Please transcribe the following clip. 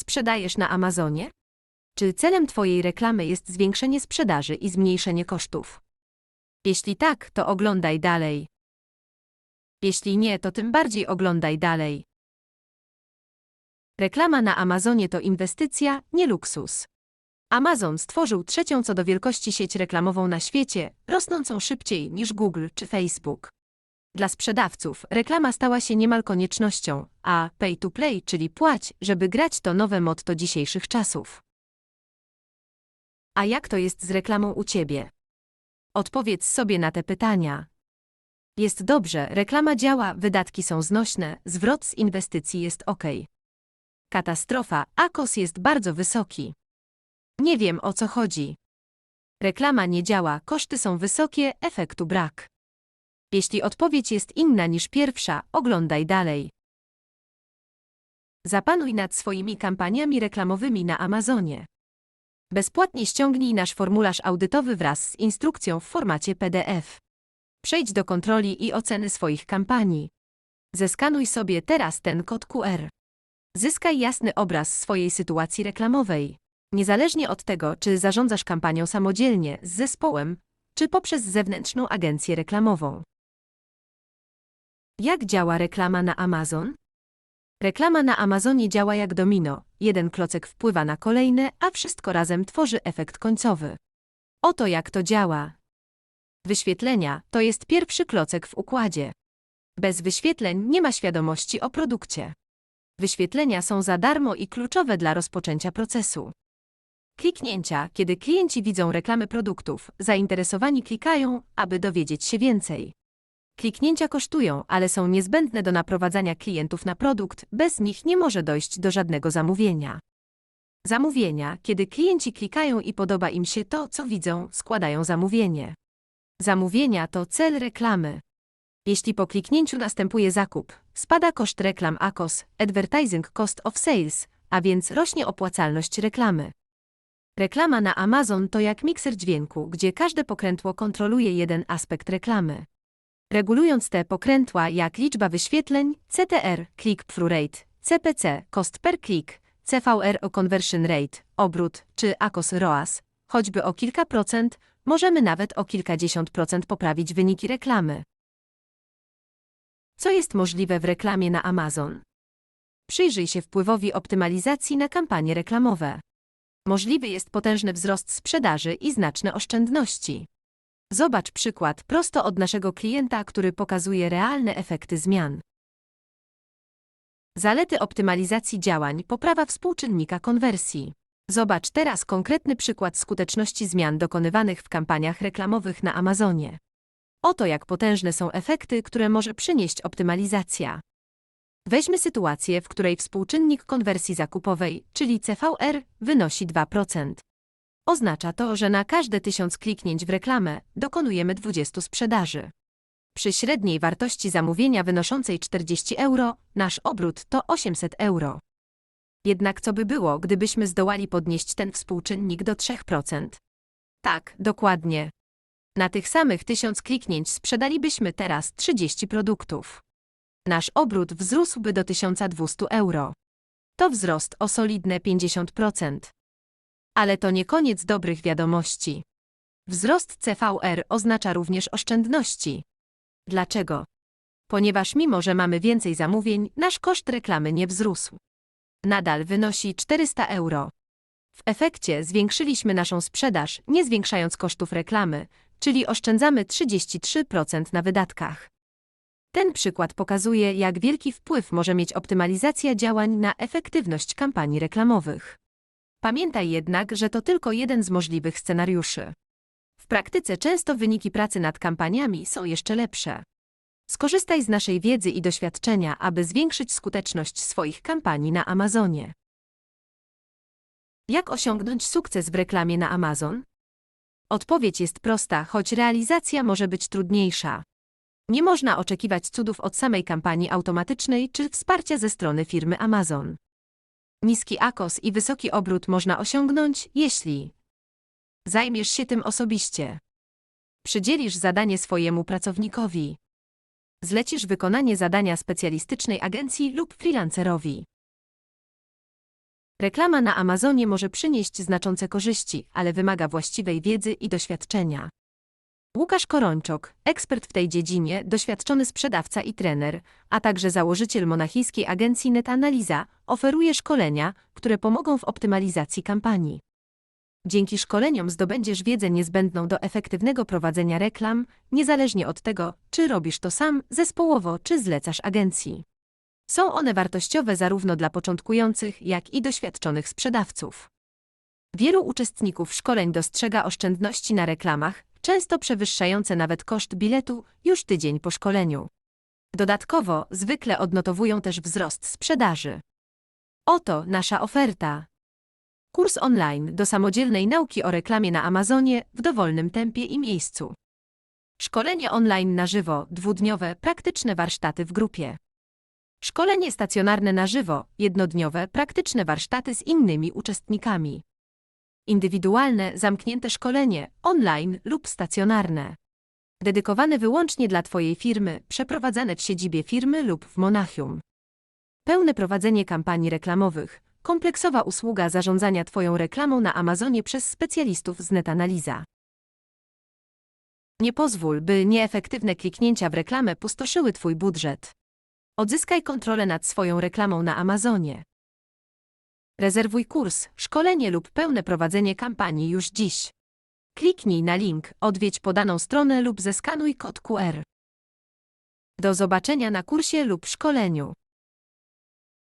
Sprzedajesz na Amazonie? Czy celem Twojej reklamy jest zwiększenie sprzedaży i zmniejszenie kosztów? Jeśli tak, to oglądaj dalej. Jeśli nie, to tym bardziej oglądaj dalej. Reklama na Amazonie to inwestycja, nie luksus. Amazon stworzył trzecią co do wielkości sieć reklamową na świecie, rosnącą szybciej niż Google czy Facebook. Dla sprzedawców reklama stała się niemal koniecznością, a pay to play, czyli płać, żeby grać, to nowe motto dzisiejszych czasów. A jak to jest z reklamą u ciebie? Odpowiedz sobie na te pytania. Jest dobrze, reklama działa, wydatki są znośne, zwrot z inwestycji jest ok. Katastrofa, AKOS jest bardzo wysoki. Nie wiem o co chodzi. Reklama nie działa, koszty są wysokie, efektu brak. Jeśli odpowiedź jest inna niż pierwsza, oglądaj dalej. Zapanuj nad swoimi kampaniami reklamowymi na Amazonie. Bezpłatnie ściągnij nasz formularz audytowy wraz z instrukcją w formacie PDF. Przejdź do kontroli i oceny swoich kampanii. Zeskanuj sobie teraz ten kod QR. Zyskaj jasny obraz swojej sytuacji reklamowej. Niezależnie od tego, czy zarządzasz kampanią samodzielnie, z zespołem, czy poprzez zewnętrzną agencję reklamową. Jak działa reklama na Amazon? Reklama na Amazonie działa jak domino. Jeden klocek wpływa na kolejne, a wszystko razem tworzy efekt końcowy. Oto jak to działa. Wyświetlenia to jest pierwszy klocek w układzie. Bez wyświetleń nie ma świadomości o produkcie. Wyświetlenia są za darmo i kluczowe dla rozpoczęcia procesu. Kliknięcia, kiedy klienci widzą reklamy produktów, zainteresowani klikają, aby dowiedzieć się więcej. Kliknięcia kosztują, ale są niezbędne do naprowadzania klientów na produkt, bez nich nie może dojść do żadnego zamówienia. Zamówienia, kiedy klienci klikają i podoba im się to, co widzą, składają zamówienie. Zamówienia to cel reklamy. Jeśli po kliknięciu następuje zakup, spada koszt reklam ACOS, Advertising Cost of Sales, a więc rośnie opłacalność reklamy. Reklama na Amazon to jak mikser dźwięku, gdzie każde pokrętło kontroluje jeden aspekt reklamy. Regulując te pokrętła jak liczba wyświetleń, CTR, click-through rate, CPC, cost per click, CVR o conversion rate, obrót, czy ACOS ROAS, choćby o kilka procent, możemy nawet o kilkadziesiąt procent poprawić wyniki reklamy. Co jest możliwe w reklamie na Amazon? Przyjrzyj się wpływowi optymalizacji na kampanie reklamowe. Możliwy jest potężny wzrost sprzedaży i znaczne oszczędności. Zobacz przykład prosto od naszego klienta, który pokazuje realne efekty zmian. Zalety optymalizacji działań poprawa współczynnika konwersji. Zobacz teraz konkretny przykład skuteczności zmian dokonywanych w kampaniach reklamowych na Amazonie. Oto jak potężne są efekty, które może przynieść optymalizacja. Weźmy sytuację, w której współczynnik konwersji zakupowej, czyli CVR, wynosi 2%. Oznacza to, że na każde 1000 kliknięć w reklamę dokonujemy 20 sprzedaży. Przy średniej wartości zamówienia wynoszącej 40 euro, nasz obrót to 800 euro. Jednak co by było, gdybyśmy zdołali podnieść ten współczynnik do 3%? Tak, dokładnie. Na tych samych 1000 kliknięć sprzedalibyśmy teraz 30 produktów. Nasz obrót wzrósłby do 1200 euro. To wzrost o solidne 50%. Ale to nie koniec dobrych wiadomości. Wzrost CVR oznacza również oszczędności. Dlaczego? Ponieważ mimo, że mamy więcej zamówień, nasz koszt reklamy nie wzrósł. Nadal wynosi 400 euro. W efekcie zwiększyliśmy naszą sprzedaż, nie zwiększając kosztów reklamy, czyli oszczędzamy 33% na wydatkach. Ten przykład pokazuje, jak wielki wpływ może mieć optymalizacja działań na efektywność kampanii reklamowych. Pamiętaj jednak, że to tylko jeden z możliwych scenariuszy. W praktyce często wyniki pracy nad kampaniami są jeszcze lepsze. Skorzystaj z naszej wiedzy i doświadczenia, aby zwiększyć skuteczność swoich kampanii na Amazonie. Jak osiągnąć sukces w reklamie na Amazon? Odpowiedź jest prosta, choć realizacja może być trudniejsza. Nie można oczekiwać cudów od samej kampanii automatycznej czy wsparcia ze strony firmy Amazon. Niski AKOS i wysoki obrót można osiągnąć, jeśli zajmiesz się tym osobiście. Przydzielisz zadanie swojemu pracownikowi. Zlecisz wykonanie zadania specjalistycznej agencji lub freelancerowi. Reklama na Amazonie może przynieść znaczące korzyści, ale wymaga właściwej wiedzy i doświadczenia. Łukasz Korończok, ekspert w tej dziedzinie, doświadczony sprzedawca i trener, a także założyciel monachijskiej agencji NetAnaliza, oferuje szkolenia, które pomogą w optymalizacji kampanii. Dzięki szkoleniom zdobędziesz wiedzę niezbędną do efektywnego prowadzenia reklam, niezależnie od tego, czy robisz to sam, zespołowo, czy zlecasz agencji. Są one wartościowe zarówno dla początkujących, jak i doświadczonych sprzedawców. Wielu uczestników szkoleń dostrzega oszczędności na reklamach, często przewyższające nawet koszt biletu już tydzień po szkoleniu. Dodatkowo zwykle odnotowują też wzrost sprzedaży. Oto nasza oferta. Kurs online do samodzielnej nauki o reklamie na Amazonie w dowolnym tempie i miejscu. Szkolenie online na żywo, dwudniowe, praktyczne warsztaty w grupie. Szkolenie stacjonarne na żywo, jednodniowe, praktyczne warsztaty z innymi uczestnikami. Indywidualne, zamknięte szkolenie, online lub stacjonarne. Dedykowane wyłącznie dla Twojej firmy, przeprowadzane w siedzibie firmy lub w Monachium. Pełne prowadzenie kampanii reklamowych, kompleksowa usługa zarządzania Twoją reklamą na Amazonie przez specjalistów z NetAnaliza. Nie pozwól, by nieefektywne kliknięcia w reklamę pustoszyły Twój budżet. Odzyskaj kontrolę nad swoją reklamą na Amazonie. Rezerwuj kurs, szkolenie lub pełne prowadzenie kampanii już dziś. Kliknij na link, odwiedź podaną stronę lub zeskanuj kod QR. Do zobaczenia na kursie lub szkoleniu.